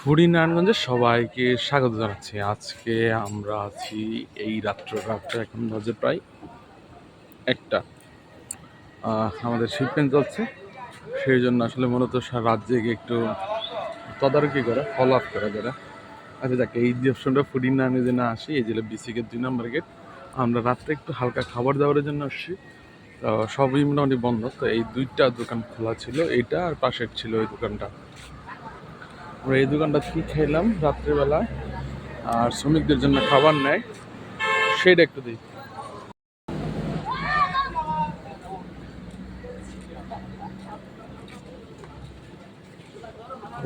Foodie নারায়ণগঞ্জে সবাইকে স্বাগত জানাচ্ছি। আজকে আমরা আছি এই রাত্র, রাত্রে এখন বাজে প্রায় একটা। আমাদের শিপমেন্ট চলছে। সেই জন্য আসলে মূলত রাত জেগে একটু তদারকি করা ফলো আপ করা যারা। আচ্ছা যাক, এই যে অপশনটা ফুডি নারায়ণে যে না আসি, এই যে বিসিকের দুই নম্বর গেট আমরা রাত্রে একটু হালকা খাবার দাবারের জন্য আসছি। সবই মোটামুটি বন্ধ। তো এই দুইটা দোকান খোলা ছিল, এইটা আর পাশের ছিল ওই দোকানটা। আমরা এই দোকানটা কি খেলাম রাত্রেবেলা? আর শ্রমিকদের জন্য খাবার নেয় সেটা একটু দিই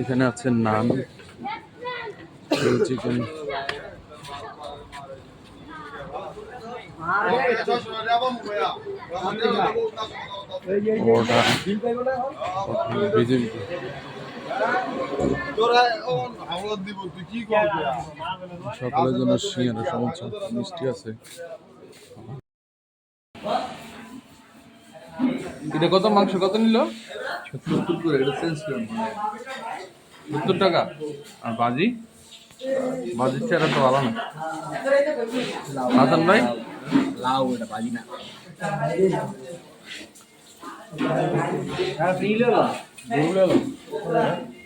এখানে আছে নান চিকেন দিতে সকালের জন্য সমস্যা মিষ্টি আছে। এটা কত মাংস? কত নিল? সত্তর টাকা? আর বাজি? বাজির চেহারা তো ভালো না। হাসান ভাই লাউ এটা বাজি না।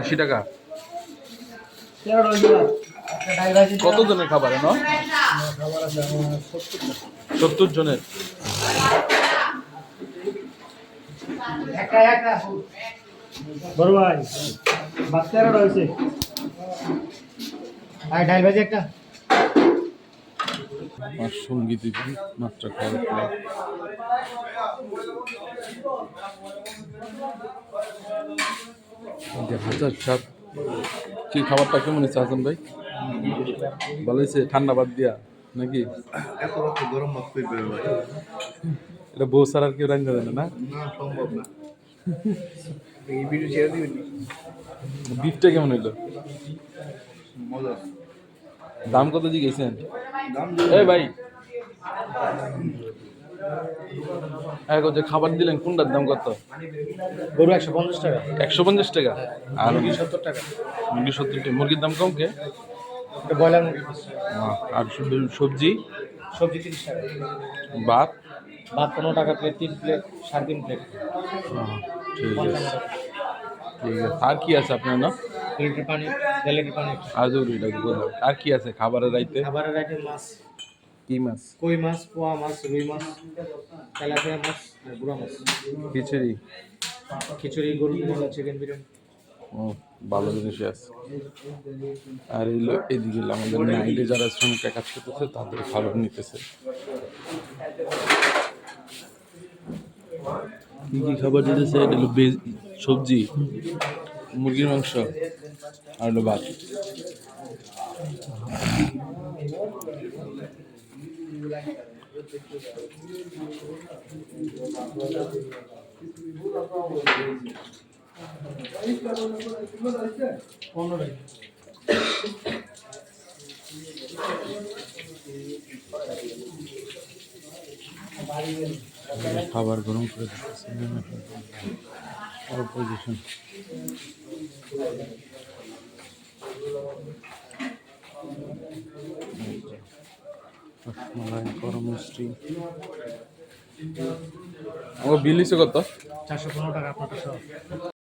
আশি। টাকা? কত জনের খাবার না সত্তর জনের। বড় ভাই বাচ্চারা রয়েছে? আর ডাল ভাজি একটা। আর সংগীত দিবি মাত্রা খাওয়ার পর যে কি খাবারটা কেমন হয়েছে হাসান ভাই? ভালো হয়েছে? ঠান্ডা বাদ দিয়া নাকি? গরম এটা বউ সার আর কেউ রান্না জানে না না? সম্ভব না। এই ভিডিও ছেড়ে দিবেন বিফটা কেমন হইল? মজা। দাম কত জিজ্ঞেসেন দাম এই ভাই। যে খাবার দিলেন কোনটার দাম কত? গরু একশো পঞ্চাশ টাকা। একশো পঞ্চাশ টাকা? আর মুরগি সত্তর টাকা। মুরগি সত্তর টাকা। মুরগির দাম কম কে? ব্রয়লার আর সবজি? সবজি তিরিশ টাকা। ভাত? ভাত পনেরো টাকা প্লেট তিন প্লেট সাড়ে তিন প্লেট ঠিক আছে। ঠিক আছে। আর কি আছে আপনার না পানি পানি। আর কি আছে খাবারের রাইতে? খাবারের আইটেম মাছ। কি মাছ? কই মাছ পোয়া মাছ রুই মাছ তেলাপিয়া মাছ আর গুঁড়া মাছ। খিচুড়ি? খিচুড়ি গরু বিরিয়ানি চিকেন বিরিয়ানি। ও ভালো জিনিসই আছে। আর এলো এদিকে আমাদের নাইটে যারা শ্রমিকরা কাজ করতেছে তাদের খাবার নিতেছে। কি কি খাবার দিতেছে? এটা হলো বেজ সবজি মুরগির মাংস আর হলো ভাত। খাবার গরম করে দিতেছে পজিশন রসমালাই গরম মিষ্টি। ও বিল কত? চারশো পনেরো টাকা আপনারটা সহ।